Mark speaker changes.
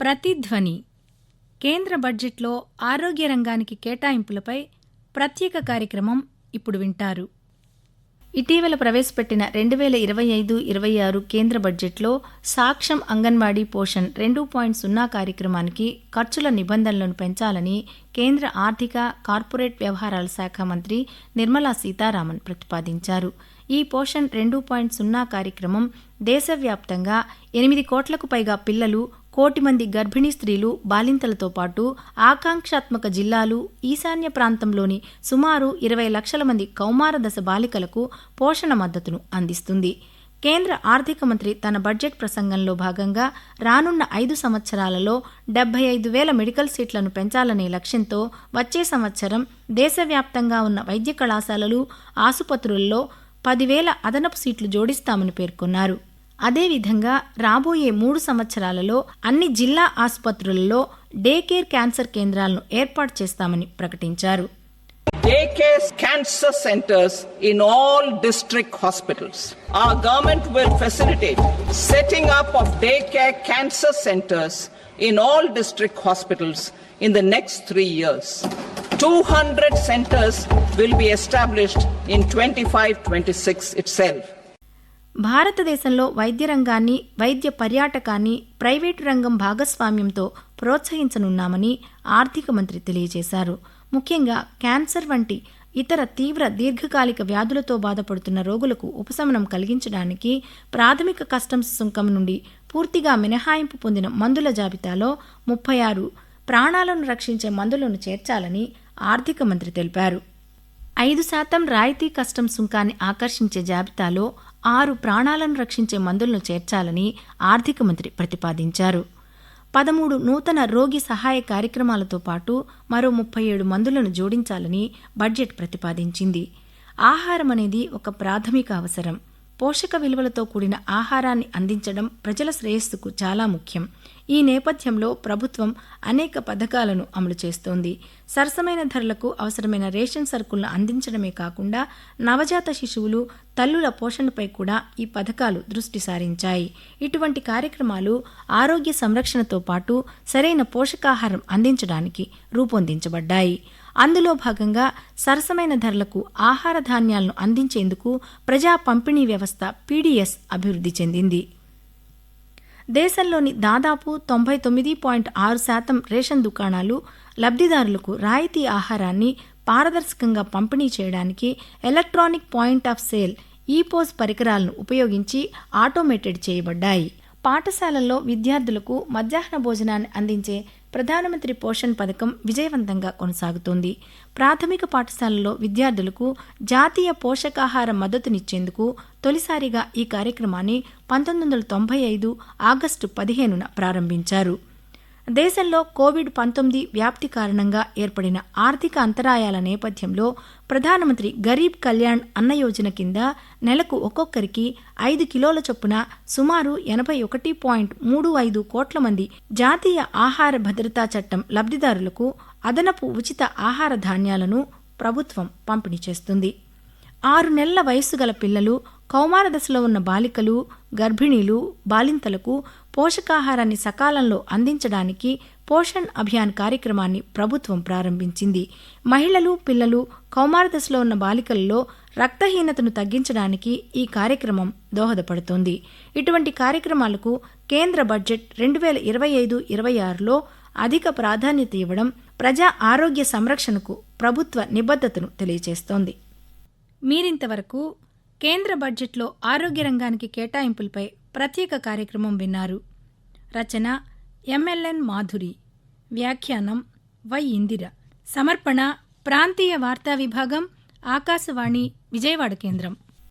Speaker 1: ప్రతిధ్వని కేంద్ర బడ్జెట్లో ఆరోగ్య రంగానికి కేటాయింపులపై ప్రత్యేక కార్యక్రమం ఇప్పుడు వింటారు. ఇటీవల ప్రవేశపెట్టిన రెండు వేల ఇరవై ఐదు ఇరవై ఆరు కేంద్ర బడ్జెట్లో సాక్ష్యం అంగన్వాడీ పోషణ్ రెండు పాయింట్ సున్నా కార్యక్రమానికి ఖర్చుల నిబంధనలను పెంచాలని కేంద్ర ఆర్థిక కార్పొరేట్ వ్యవహారాల శాఖ మంత్రి నిర్మలా సీతారామన్ ప్రతిపాదించారు. ఈ పోషణ్ రెండు పాయింట్ సున్నా కార్యక్రమం దేశవ్యాప్తంగా ఎనిమిది కోట్లకు పైగా పిల్లలు కోటి మంది గర్భిణీ స్త్రీలు బాలింతలతో పాటు ఆకాంక్షాత్మక జిల్లాలు ఈశాన్య ప్రాంతంలోని సుమారు ఇరవై లక్షల మంది కౌమార దశ బాలికలకు పోషణ మద్దతును అందిస్తుంది. కేంద్ర ఆర్థిక మంత్రి తన బడ్జెట్ ప్రసంగంలో భాగంగా రానున్న ఐదు సంవత్సరాలలో డెబ్బై ఐదు వేల మెడికల్ సీట్లను పెంచాలనే లక్ష్యంతో వచ్చే సంవత్సరం దేశవ్యాప్తంగా ఉన్న వైద్య కళాశాలలు ఆసుపత్రుల్లో పదివేల అదనపు సీట్లు జోడిస్తామని పేర్కొన్నారు. అదేవిధంగా రాబోయే మూడు సంవత్సరాలలో అన్ని జిల్లా ఆసుపత్రులలో డే కేర్ క్యాన్సర్ కేంద్రాలను ఏర్పాటు చేస్తామని ప్రకటించారు.
Speaker 2: Day care cancer centres in all district hospitals. A government will facilitate setting up of day care cancer centres in all district hospitals in the next three years two hundred centres will be established in twenty five twenty six itself
Speaker 1: భారతదేశంలో వైద్య రంగాన్ని వైద్య పర్యాటకాన్ని private రంగం భాగస్వామ్యంతో ప్రోత్సహించనున్నామని ఆర్థిక మంత్రి తెలియజేశారు. ముఖ్యంగా క్యాన్సర్ వంటి ఇతర తీవ్ర దీర్ఘకాలిక వ్యాధులతో బాధపడుతున్న రోగులకు ఉపశమనం కలిగించడానికి ప్రాథమిక కస్టమ్స్ సుంకం నుండి పూర్తిగా మినహాయింపు పొందిన మందుల జాబితాలో ముప్పై ఆరు ప్రాణాలను రక్షించే మందులను చేర్చాలని ఆర్థిక మంత్రి తెలిపారు. ఐదు శాతం రాయితీ కస్టమ్ సుంకాన్ని ఆకర్షించే జాబితాలో ఆరు ప్రాణాలను రక్షించే మందులను చేర్చాలని ఆర్థిక మంత్రి ప్రతిపాదించారు. పదమూడు నూతన రోగి సహాయ కార్యక్రమాలతో పాటు మరో ముప్పై ఏడు మందులను జోడించాలని బడ్జెట్ ప్రతిపాదించింది. ఆహారం అనేది ఒక ప్రాథమిక అవసరం. పోషక విలువలతో కూడిన ఆహారాన్ని అందించడం ప్రజల శ్రేయస్సుకు చాలా ముఖ్యం. ఈ నేపథ్యంలో ప్రభుత్వం అనేక పథకాలను అమలు చేస్తోంది. సరసమైన ధరలకు అవసరమైన రేషన్ సరుకులను అందించడమే కాకుండా నవజాత శిశువులు తల్లుల పోషణపై కూడా ఈ పథకాలు దృష్టి సారించాయి. ఇటువంటి కార్యక్రమాలు ఆరోగ్య సంరక్షణతో పాటు సరైన పోషకాహారం అందించడానికి రూపొందించబడ్డాయి. అందులో భాగంగా సరసమైన ధరలకు ఆహార ధాన్యాలను అందించేందుకు ప్రజా పంపిణీ వ్యవస్థ పీడీఎస్ అభివృద్ధి చెందింది. దేశంలోని దాదాపు తొంభై తొమ్మిది పాయింట్ ఆరు శాతం రేషన్ దుకాణాలు లబ్ధిదారులకు రాయితీ ఆహారాన్ని పారదర్శకంగా పంపిణీ చేయడానికి electronic point of sale ePoS పరికరాలను ఉపయోగించి ఆటోమేటెడ్ చేయబడ్డాయి. పాఠశాలల్లో విద్యార్థులకు మధ్యాహ్న భోజనాన్ని అందించే ప్రధానమంత్రి పోషణ్ పథకం విజయవంతంగా కొనసాగుతోంది. ప్రాథమిక పాఠశాలల్లో విద్యార్థులకు జాతీయ పోషకాహార మద్దతునిచ్చేందుకు తొలిసారిగా ఈ కార్యక్రమాన్ని పంతొమ్మిది వందల తొంభై ఐదు ఆగస్టు పదిహేనున ప్రారంభించారు. దేశంలో కోవిడ్ పంతొమ్మిది వ్యాప్తి కారణంగా ఏర్పడిన ఆర్థిక అంతరాయాల నేపథ్యంలో ప్రధానమంత్రి గరీబ్ కళ్యాణ్ అన్న యోజన కింద నెలకు ఒక్కొక్కరికి ఐదు కిలోల చొప్పున సుమారు ఎనభై ఒకటి పాయింట్ మూడు ఐదు కోట్ల మంది జాతీయ ఆహార భద్రతా చట్టం లబ్ధిదారులకు అదనపు ఉచిత ఆహార ధాన్యాలను ప్రభుత్వం పంపిణీ చేస్తుంది. ఆరు నెలల వయస్సు గల పిల్లలు కౌమార దశలో ఉన్న బాలికలు గర్భిణీలు బాలింతలకు పోషకాహారాన్ని సకాలంలో అందించడానికి పోషణ్ అభియాన్ కార్యక్రమాన్ని ప్రభుత్వం ప్రారంభించింది. మహిళలు పిల్లలు కౌమార దశలో ఉన్న బాలికలలో రక్తహీనతను తగ్గించడానికి ఈ కార్యక్రమం దోహదపడుతోంది. ఇటువంటి కార్యక్రమాలకు కేంద్ర బడ్జెట్ రెండు వేల ఇరవై ఐదు ఇరవై ఆరులో అధిక ప్రాధాన్యత ఇవ్వడం ప్రజా ఆరోగ్య సంరక్షణకు ప్రభుత్వ నిబద్ధతను తెలియజేస్తోంది. మీరింతవరకు కేంద్ర బడ్జెట్లో ఆరోగ్య రంగానికి కేటాయింపులపై ప్రత్యేక కార్యక్రమం విన్నారు. రచన ఎంఎల్ఎన్ మాధురి. వ్యాఖ్యానం వై ఇందిర. సమర్పణ ప్రాంతీయ వార్తా విభాగం ఆకాశవాణి విజయవాడ కేంద్రం.